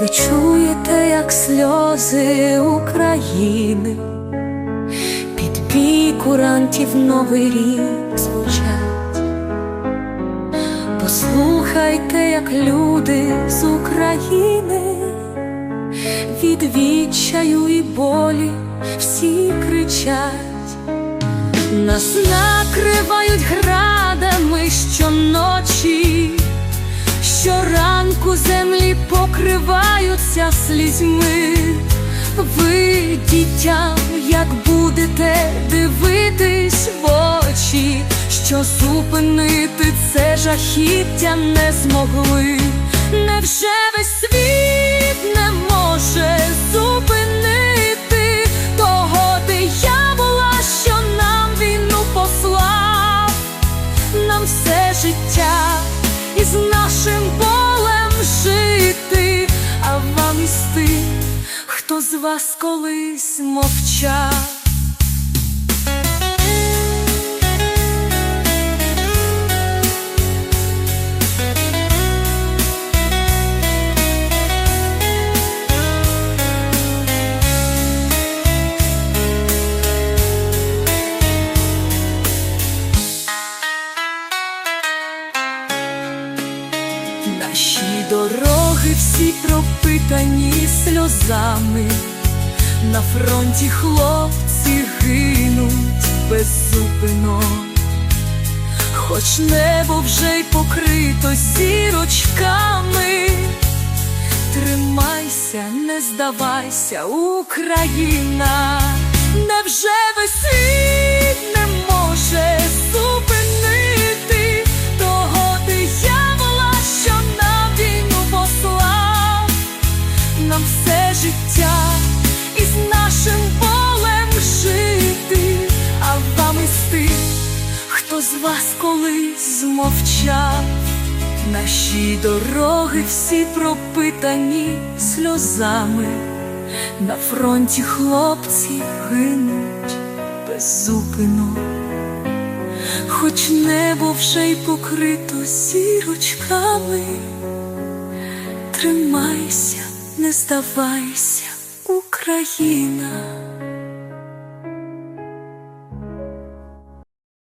Ви чуєте, як сльози України під бій курантів новий рік звучать. Послухайте, як люди з України від відчаю і болі всі кричать. Нас накривають градами щоночі, щоранку землі покриваються слізьми. Ви, дітям, як будете дивитись в очі, що зупинити це жахіття не змогли. Невже весь світ не може зупинити того диявола, що нам війну послав? нам все життя із нашим хто з вас колись мовчав. Наші дороги всі пропитані сльозами, на фронті хлопці гинуть беззупино, хоч небо вже й покрито зірочками. Тримайся, не здавайся, Україна, невже весь світ не хто з вас колись змовчав. Наші дороги всі пропитані сльозами, на фронті хлопці гинуть беззупино, хоч небо вже й покрито зірочками, тримайся, не здавайся, Україна.